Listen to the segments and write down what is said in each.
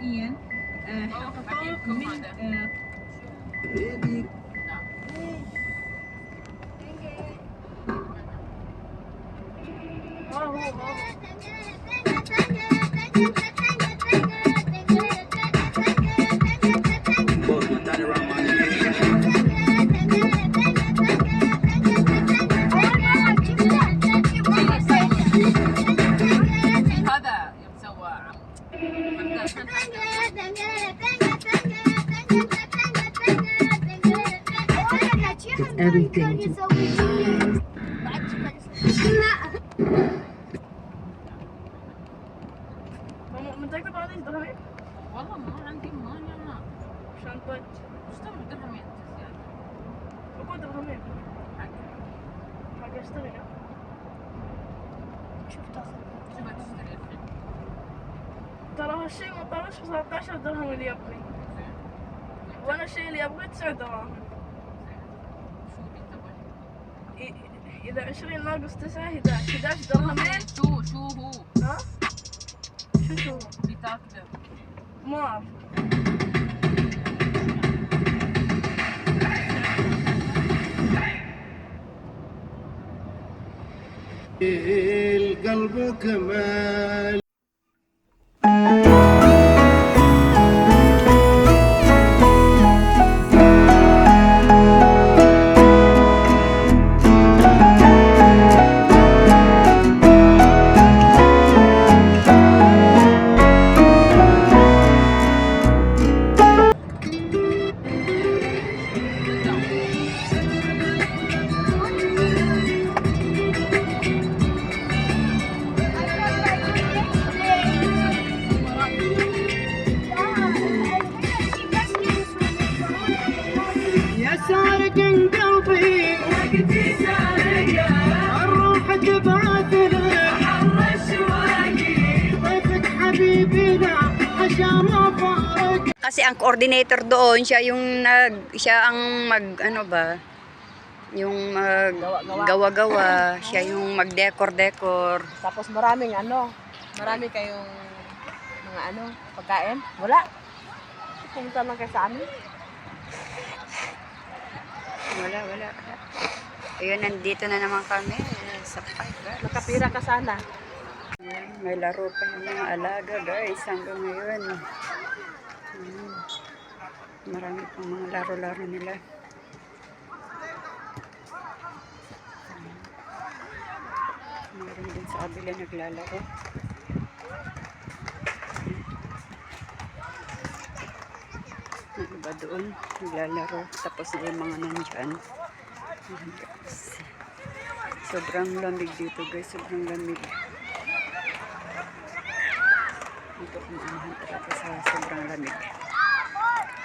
تلقائيا آه، حققوا من آه، هذا Everything. والله ما عندي مانع إيش تبغى درهمين أبغى درهمين حق حق ترى هالشيء ما طلعش ب 13 درهم اللي يبغي وأنا الشيء اللي أبغيه 9 دراهم شو اللي تبغى إي- إذا 20 ناقص 9 11 11 درهمين شو شو هو؟ ها؟ شو شو؟ اللي تاكله ما أعرف. القلب كمال. يا سارق قلبي الروح تبعث ضيفك حبيبنا عشان ما فارق Kasi ang coordinator doon, siya yung nag, siya ang mag, ano ba, yung mag, gawa-gawa, siya yung mag-decor-decor. Tapos maraming ano, marami kayong mga ano, pagkain. Wala. Pumunta lang kayo sa amin. Wala, wala. Ayun, nandito na naman kami eh, sa park. guys. Nakapira ka sana. Ayan, May laro pa yung mga alaga guys hanggang ngayon. Hmm. Marami pang mga laro-laro nila. Meron din sa kabila naglalaro. Iba doon, naglalaro. Tapos na yung mga nandyan. Sobrang lamig dito guys, sobrang lamig. Dito kumanahan talaga sa sobrang lamig.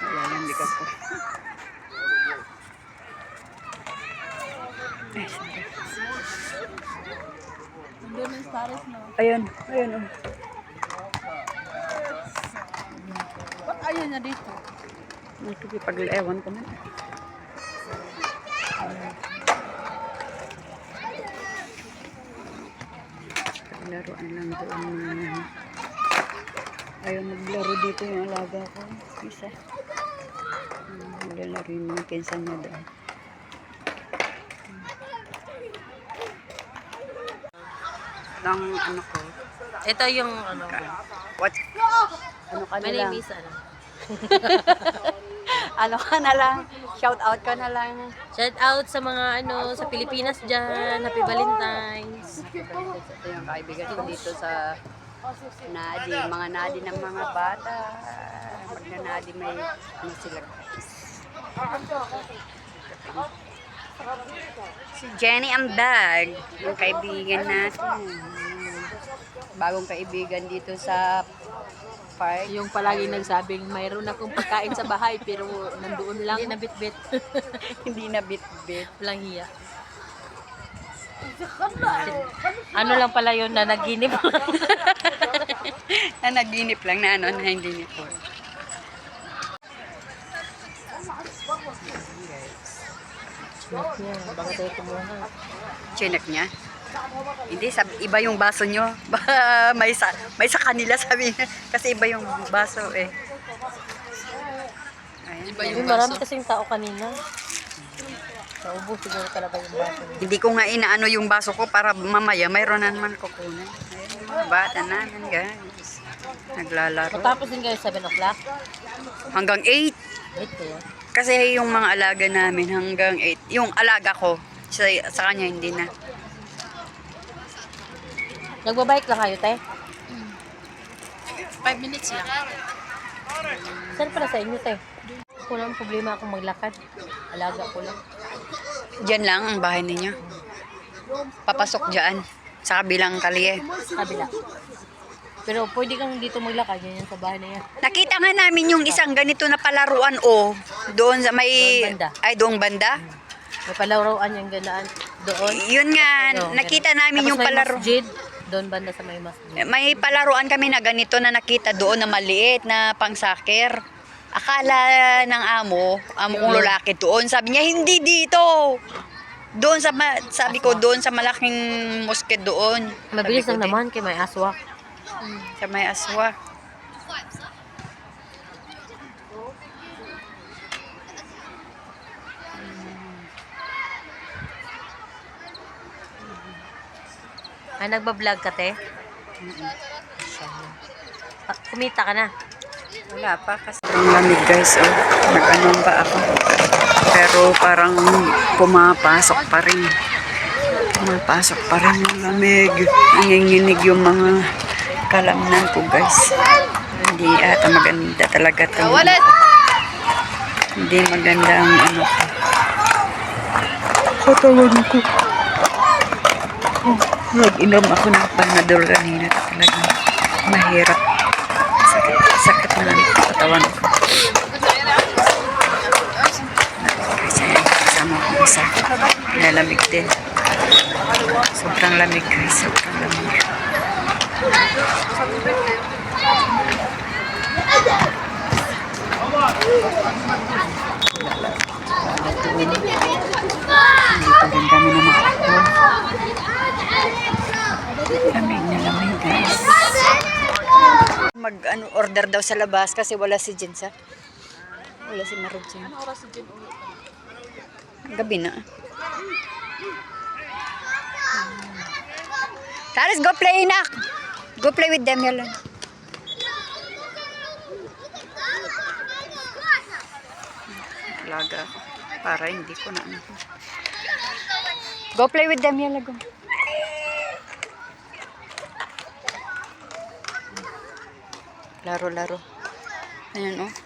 Nalalamig ako. Ay. Ayun, ayun oh. Ayaw niya dito? Nakikipag-ewan ko na. Laruan lang doon. Ayaw naglaro dito yung alaga ko. Isa. Naglalaro yung mga pinsan niya doon. Ang ano ko. Ito yung ano. What? Ano ka na My lang? name is ano. ano ka na lang? Shout out ka na lang. Shout out sa mga ano sa Pilipinas dyan. Happy Valentine's. Ito yung kaibigan ko dito sa Nadi, mga Nadi ng mga bata. Magnanadi may ano sila guys. Si Jenny Amdag, yung kaibigan natin. Bagong kaibigan dito sa park. Yung palagi nagsabing mayroon akong pagkain sa bahay pero nandoon lang. Hindi na bit-bit. Hindi na bit-bit. Walang hiya. ano lang pala yun na naginip. na naginip lang na ano, na hindi niya po. Snap niya. Chinek niya. Hindi, sabi, iba yung baso nyo. May sa, may sa kanila sabi niya. Kasi iba yung baso eh. Ayan. Iba yung marami baso. kasing tao kanina. Naubos siguro talaga yung baso. Hindi ko nga inaano yung baso ko para mamaya mayroon na naman kukunin. Ayan, mga bata namin guys. Naglalaro. Matapos din kayo 7 o'clock. Hanggang 8. Wait kayo. Kasi yung mga alaga namin hanggang 8. Yung alaga ko, sa, sa kanya hindi na. Nagbabike lang kayo, te? 5 minutes lang. Saan pala sa inyo, te? Walang problema akong maglakad. Alaga ko lang. Diyan lang ang bahay ninyo. Papasok dyan. Sa kabilang kalye. Kabila. Pero pwede kang dito maglakad. Yan yan sa bahay na yan. Nakita nga namin yung isang ganito na palaruan o doon sa may Doon banda. ay doong banda. May palaruan yung ganaan doon. Yun nga, Ayun, nakita namin Tapos yung palaro. masjid. Doon banda sa may masjid. May palaruan kami na ganito na nakita doon na maliit na pang-soccer. Akala ng amo, amo kong lalaki doon. Sabi niya, hindi dito. Doon sa, sabi ko, doon sa malaking moske doon. Mabilis lang naman kay may aswak. Sa may aswa. Ay, nagbablog ka, te? Ah, kumita ka na. Wala pa kasi. Ang lamig guys, oh. Nag-ano pa ako. Pero parang pumapasok pa rin. Pumapasok pa rin yung lamig. Nanginginig yung mga kalamnan ko guys. Hindi ata maganda talaga to. Wallet! Hindi maganda ang ano ko. Katawan ko. Oh, nag-inom ako ng panadol kanina. Talaga mahirap. Sakit, sakit na ng katawan ko. Kasama ko isa. Nalamig din. Sobrang lamig guys. Sobrang lamig. Dito rin kami na makakbo. Lamig na lamig guys. Mag ano, order daw sa labas kasi wala si Jinsa. Wala si. Ano oras si Jen uwi? Gabi na. Taris, go play, nak! Go play with them, yalan. Laga ako. Para hindi ko na ano. Go play with them, yalan. Go. Laro, laro. Ayan, oh.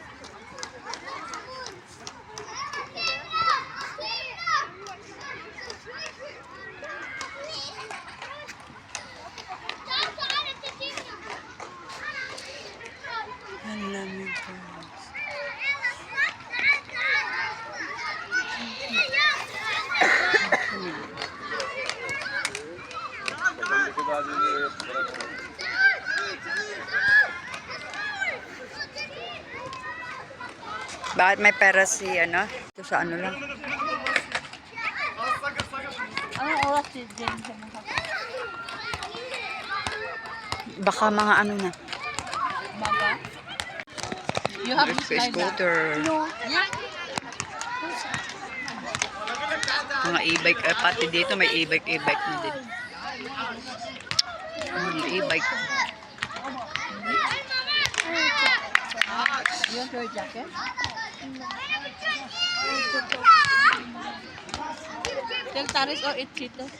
Bakit may pera si ano? Ito sa ano lang. Anong oras si Jen? Baka mga ano na. You have Sa scooter. Mga e-bike. Eh, pati dito may e-bike, e-bike na din. Mga e-bike. You want your jacket? Tell Taris oh, or eat Cheetos.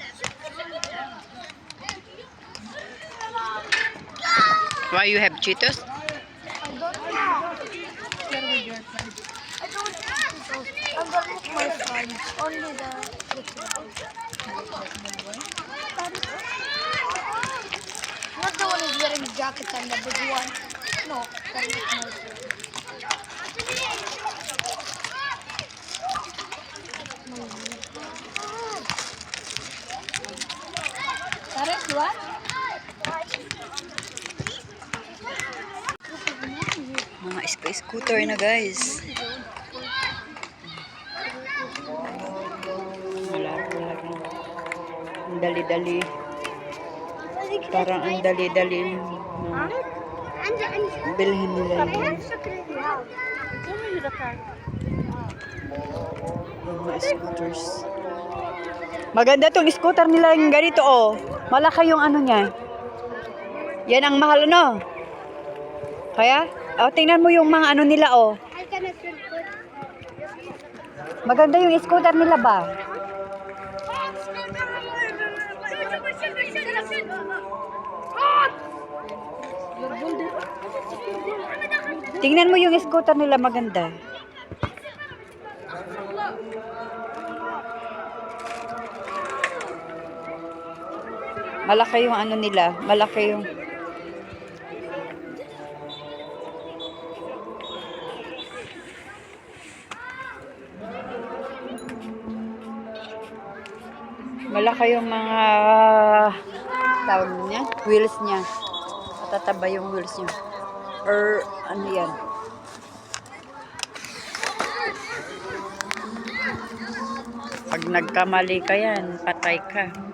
Why you have Cheetos? I'm gonna look my friends. Only the Not the one who's wearing the jacket and the big one. No, What? Mga scooter na guys. Wala talaga. Ang dali-dali. Parang ang dali-dali. Bilhin nila yun. Mga scooters. Maganda tong scooter nila yung ganito oh. Malaki yung ano niya. Yan ang mahal, no? Kaya, oh, tingnan mo yung mga ano nila, oh. Maganda yung scooter nila ba? Tingnan mo yung scooter nila maganda. Malaki yung ano nila, malaki yung malaki yung mga tawag niya, wheels niya. Matataba yung wheels niya. Or ano yan? Pag nagkamali ka yan, patay ka.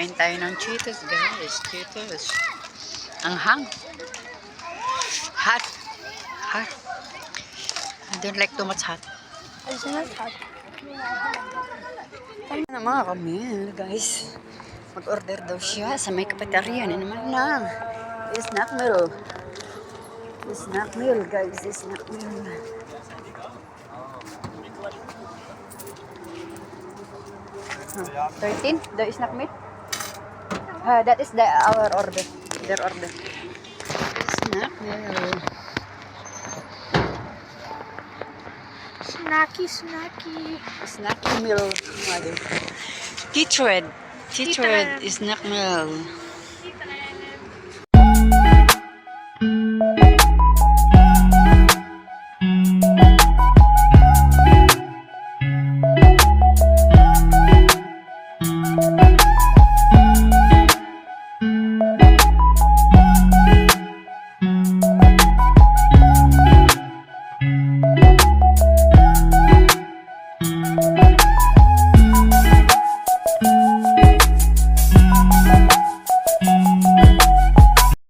Kain tayo ng Cheetos, guys. Cheetos. Ang hang. Hot. Hot. I don't like too much hot. Ano na mga kamil, guys. Mag-order daw siya sa may kapetarya na naman lang. Snack meal. Snack meal, guys. Snack meal. Huh. 13? The snack meal? Uh, that is the our order. Their order. Snack meal. Snacky, snacky. Snack meal. Mother. Teacher. Teacher snack meal.